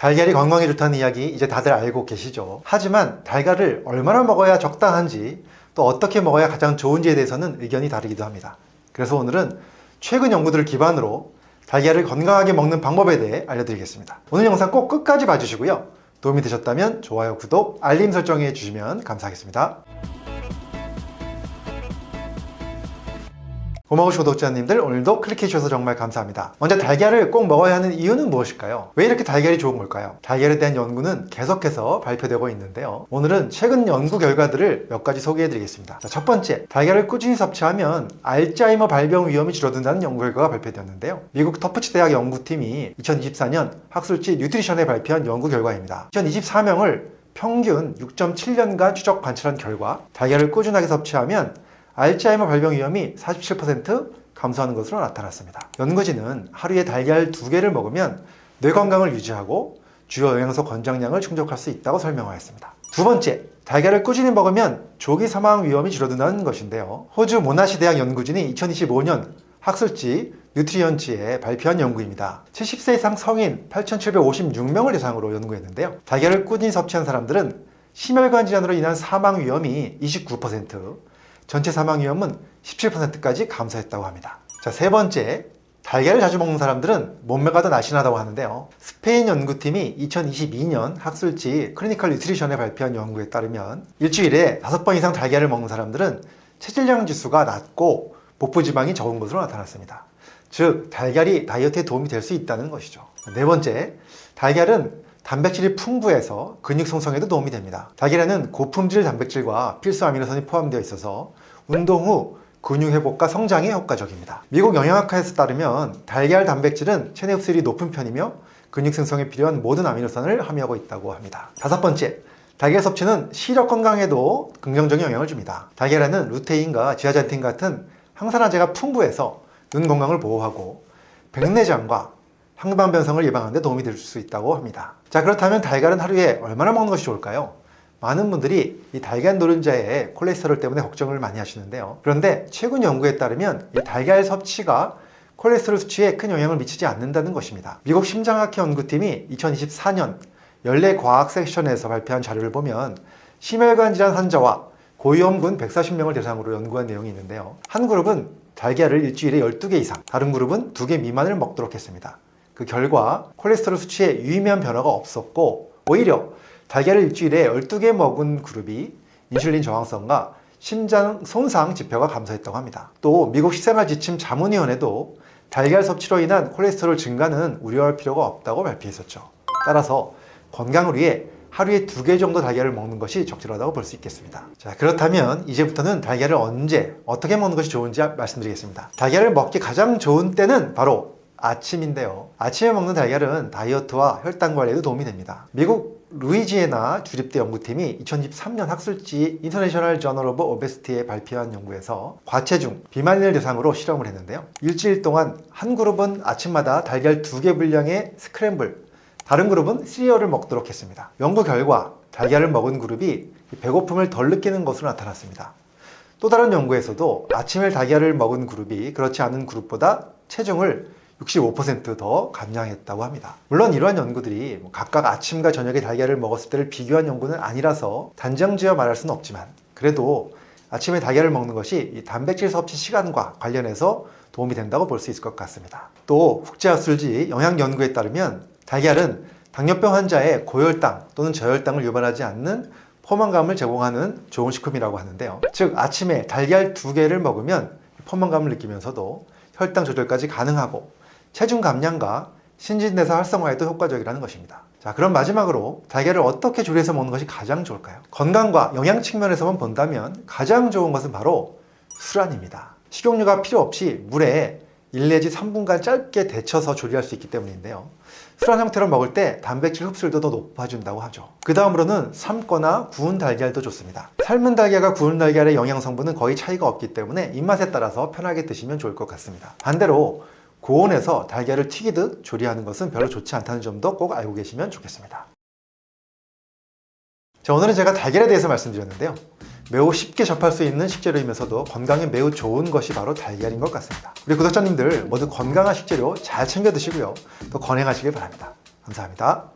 달걀이 건강에 좋다는 이야기 이제 다들 알고 계시죠? 하지만 달걀을 얼마나 먹어야 적당한지 또 어떻게 먹어야 가장 좋은지에 대해서는 의견이 다르기도 합니다. 그래서 오늘은 최근 연구들을 기반으로 달걀을 건강하게 먹는 방법에 대해 알려드리겠습니다. 오늘 영상 꼭 끝까지 봐주시고요. 도움이 되셨다면 좋아요, 구독, 알림 설정해 주시면 감사하겠습니다. 고마우신 구독자님들 오늘도 클릭해 주셔서 정말 감사합니다. 먼저 달걀을 꼭 먹어야 하는 이유는 무엇일까요? 왜 이렇게 달걀이 좋은 걸까요? 달걀에 대한 연구는 계속해서 발표되고 있는데요. 오늘은 최근 연구 결과들을 몇 가지 소개해 드리겠습니다. 자, 첫 번째, 달걀을 꾸준히 섭취하면 알츠하이머 발병 위험이 줄어든다는 연구 결과가 발표되었는데요. 미국 터프치 대학 연구팀이 2024년 학술지 뉴트리션에 발표한 연구 결과입니다. 2024명을 평균 6.7년간 추적 관찰한 결과 달걀을 꾸준하게 섭취하면 알츠하이머 발병 위험이 47% 감소하는 것으로 나타났습니다. 연구진은 하루에 달걀 두 개를 먹으면 뇌 건강을 유지하고 주요 영양소 권장량을 충족할 수 있다고 설명하였습니다. 두 번째, 달걀을 꾸준히 먹으면 조기 사망 위험이 줄어든다는 것인데요. 호주 모나시 대학 연구진이 2025년 학술지 뉴트리언치에 발표한 연구입니다. 70세 이상 성인 8,756명을 대상으로 연구했는데요. 달걀을 꾸준히 섭취한 사람들은 심혈관 질환으로 인한 사망 위험이 29%, 전체 사망 위험은 17%까지 감소했다고 합니다. 자, 세 번째. 달걀을 자주 먹는 사람들은 몸매가 더 날씬하다고 하는데요. 스페인 연구팀이 2022년 학술지 클리니컬 뉴트리션에 발표한 연구에 따르면 일주일에 5번 이상 달걀을 먹는 사람들은 체질량 지수가 낮고 복부 지방이 적은 것으로 나타났습니다. 즉, 달걀이 다이어트에 도움이 될 수 있다는 것이죠. 네 번째, 달걀은 단백질이 풍부해서 근육 생성에도 도움이 됩니다. 달걀에는 고품질 단백질과 필수 아미노산이 포함되어 있어서 운동 후 근육 회복과 성장에 효과적입니다. 미국 영양학회에서 따르면 달걀 단백질은 체내 흡수율이 높은 편이며 근육 생성에 필요한 모든 아미노산을 함유하고 있다고 합니다. 다섯 번째, 달걀 섭취는 시력 건강에도 긍정적인 영향을 줍니다. 달걀에는 루테인과 지아잔틴 같은 항산화제가 풍부해서 눈 건강을 보호하고 백내장과 항방 변성을 예방하는 데 도움이 될 수 있다고 합니다. 자, 그렇다면 달걀은 하루에 얼마나 먹는 것이 좋을까요? 많은 분들이 이 달걀 노른자의 콜레스테롤 때문에 걱정을 많이 하시는데요. 그런데 최근 연구에 따르면 이 달걀 섭취가 콜레스테롤 수치에 큰 영향을 미치지 않는다는 것입니다. 미국 심장학회 연구팀이 2024년 연례 과학 섹션에서 발표한 자료를 보면 심혈관 질환 환자와 고위험군 140명을 대상으로 연구한 내용이 있는데요. 한 그룹은 달걀을 일주일에 12개 이상, 다른 그룹은 2개 미만을 먹도록 했습니다. 그 결과 콜레스테롤 수치에 유의미한 변화가 없었고 오히려 달걀을 일주일에 12개 먹은 그룹이 인슐린 저항성과 심장 손상 지표가 감소했다고 합니다. 또 미국 식생활 지침 자문위원회도 달걀 섭취로 인한 콜레스테롤 증가는 우려할 필요가 없다고 발표했었죠. 따라서 건강을 위해 하루에 두 개 정도 달걀을 먹는 것이 적절하다고 볼 수 있겠습니다. 자, 그렇다면 이제부터는 달걀을 언제, 어떻게 먹는 것이 좋은지 말씀드리겠습니다. 달걀을 먹기 가장 좋은 때는 바로 아침인데요. 아침에 먹는 달걀은 다이어트와 혈당 관리에도 도움이 됩니다. 미국 루이지애나 주립대 연구팀이 2013년 학술지 인터내셔널 저널 오브 오베스티에 발표한 연구에서 과체중, 비만인을 대상으로 실험을 했는데요. 일주일 동안 한 그룹은 아침마다 달걀 두개 분량의 스크램블, 다른 그룹은 시리얼을 먹도록 했습니다. 연구 결과 달걀을 먹은 그룹이 배고픔을 덜 느끼는 것으로 나타났습니다. 또 다른 연구에서도 아침에 달걀을 먹은 그룹이 그렇지 않은 그룹보다 체중을 65%더 감량했다고 합니다. 물론 이러한 연구들이 뭐 각각 아침과 저녁에 달걀을 먹었을 때를 비교한 연구는 아니라서 단정지어 말할 수는 없지만 그래도 아침에 달걀을 먹는 것이 이 단백질 섭취 시간과 관련해서 도움이 된다고 볼 수 있을 것 같습니다. 또 국제학술지 영양 연구에 따르면 달걀은 당뇨병 환자의 고혈당 또는 저혈당을 유발하지 않는 포만감을 제공하는 좋은 식품이라고 하는데요. 즉 아침에 달걀 두 개를 먹으면 포만감을 느끼면서도 혈당 조절까지 가능하고 체중 감량과 신진대사 활성화에도 효과적이라는 것입니다. 자, 그럼 마지막으로 달걀을 어떻게 조리해서 먹는 것이 가장 좋을까요? 건강과 영양 측면에서만 본다면 가장 좋은 것은 바로 술안입니다. 식용유가 필요 없이 물에 1 내지 3분간 짧게 데쳐서 조리할 수 있기 때문인데요. 술안 형태로 먹을 때 단백질 흡수율도 더 높아진다고 하죠. 그 다음으로는 삶거나 구운 달걀도 좋습니다. 삶은 달걀과 구운 달걀의 영양 성분은 거의 차이가 없기 때문에 입맛에 따라서 편하게 드시면 좋을 것 같습니다. 반대로 고온에서 달걀을 튀기듯 조리하는 것은 별로 좋지 않다는 점도 꼭 알고 계시면 좋겠습니다. 자, 오늘은 제가 달걀에 대해서 말씀드렸는데요. 매우 쉽게 접할 수 있는 식재료이면서도 건강에 매우 좋은 것이 바로 달걀인 것 같습니다. 우리 구독자님들 모두 건강한 식재료 잘 챙겨 드시고요. 또 건행하시길 바랍니다. 감사합니다.